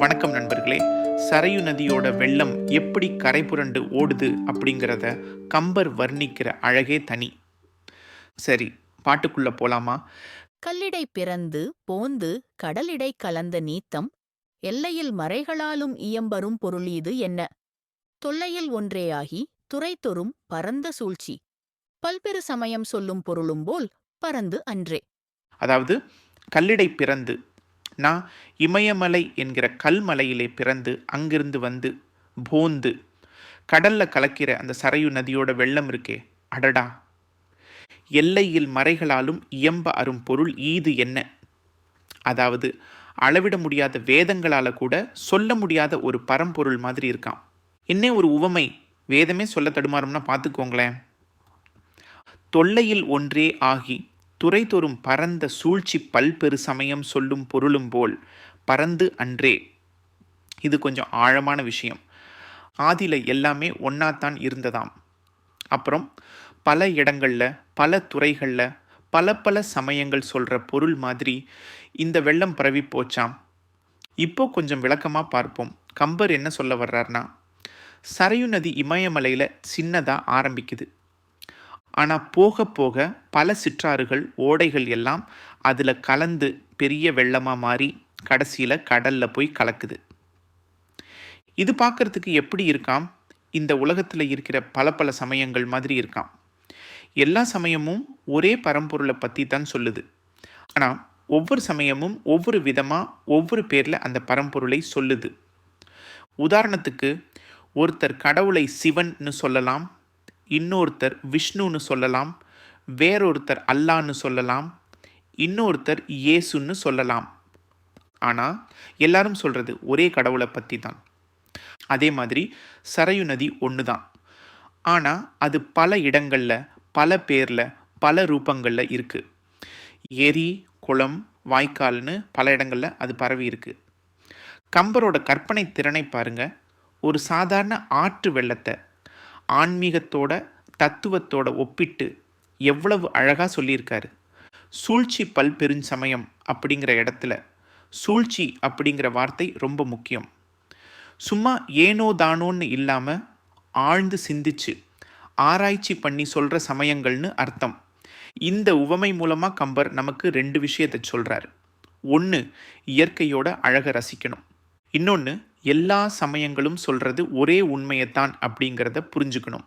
வணக்கம் நண்பர்களே. சரையு நதியோட வெள்ளம் எப்படி கரை புரண்டு ஓடுது அப்படிங்கிறத கம்பர் வர்ணிக்கிற அழகே தனி. சரி பாட்டுக்குள்ள போலாமா? கல்லிடை பிறந்து போந்து கடலிடை கலந்த நீத்தம் எல்லையில் மறைகளாலும் இயம்பரும் பொருளீது என்ன? தொல்லையில் ஒன்றேயாகி துறைதொறும் பரந்த சூழ்ச்சி. பல்பெரு சமயம் சொல்லும் பொருளும் போல் பரந்து அன்றே. அதாவது கல்லிடை பிறந்து நான் இமயமலை என்கிற கல்மலையிலே பிறந்து அங்கிருந்து வந்து போந்து கடல்ல கலக்கிற அந்த சரையு நதியோட வெள்ளம் இருக்கே அடடா. எல்லையில் மறைகளாலும் இயம்ப அரும் பொருள் ஈது என்ன? அதாவது அளவிட முடியாத வேதங்களால கூட சொல்ல முடியாத ஒரு பரம்பொருள் மாதிரி இருக்கான் என்ன ஒரு உவமை வேதமே சொல்ல தடுமாறும்னா பார்த்துக்கோங்களேன் தொல்லையில் ஒன்றே ஆகி துறைதொறும் பரந்த சூழ்ச்சி பல்பெரு சமயம் சொல்லும் பொருளும் போல் பரந்து அன்றே. இது கொஞ்சம் ஆழமான விஷயம். ஆதியில் எல்லாமே ஒன்றாத்தான் இருந்ததாம். அப்புறம் பல இடங்களில் பல துறைகளில் பல பல சமயங்கள் சொல்கிற பொருள் மாதிரி இந்த வெள்ளம் பரவி போச்சாம். இப்போ கொஞ்சம் விளக்கமாக பார்ப்போம். கம்பர் என்ன சொல்ல வர்றாருனா சரையு நதி இமயமலையில் சின்னதாக ஆரம்பிக்குது. ஆனால் போக போக பல சிற்றாறுகள் ஓடைகள் எல்லாம் அதில் கலந்து பெரிய வெள்ளமாக மாறி கடைசியில் கடலில் போய் கலக்குது. இது பார்க்கறதுக்கு எப்படி இருக்காம்? இந்த உலகத்தில் இருக்கிற பல பல சமயங்கள் மாதிரி இருக்காம். எல்லா சமயமும் ஒரே பரம்பொருளை பற்றி தான் சொல்லுது. ஆனால் ஒவ்வொரு சமயமும் ஒவ்வொரு விதமாக ஒவ்வொரு பேரில் அந்த பரம்பொருளை சொல்லுது. உதாரணத்துக்கு ஒருத்தர் கடவுளை சிவன்னு சொல்லலாம் இன்னொருத்தர் விஷ்ணுன்னு சொல்லலாம் வேறொருத்தர் அல்லான்னு சொல்லலாம் இன்னொருத்தர் இயேசுன்னு சொல்லலாம். ஆனால் எல்லாரும் சொல்கிறது ஒரே கடவுளை பற்றி தான் அதே மாதிரி சரையு நதி ஒன்று தான் ஆனால் அது பல இடங்களில் பல பேரில் பல ரூபங்களில் இருக்குது ஏரி குளம் வாய்க்கால்னு பல இடங்களில் அது பரவி இருக்கு. கம்பரோட கற்பனை திறனை பாருங்கள் ஒரு சாதாரண ஆற்று வெள்ளத்தை ஆன்மீகத்தோட தத்துவத்தோட ஒப்பிட்டு எவ்வளவு அழகாக சொல்லியிருக்காரு. சூழ்ச்சி பல் பெருஞ்சமயம் அப்படிங்கிற இடத்துல சூழ்ச்சி அப்படிங்கிற வார்த்தை ரொம்ப முக்கியம். சும்மா ஏனோ தானோன்னு இல்லாமல் ஆழ்ந்து சிந்திச்சு ஆராய்ச்சி பண்ணி சொல்கிற சமயங்கள்னு அர்த்தம். இந்த உவமை மூலமாக கம்பர் நமக்கு ரெண்டு விஷயத்தை சொல்கிறாரு ஒன்று இயற்கையோட அழகை ரசிக்கணும். இன்னொன்று எல்லா சமயங்களும் சொல்கிறது ஒரே உண்மையைத்தான் அப்படிங்கிறத புரிஞ்சுக்கணும்.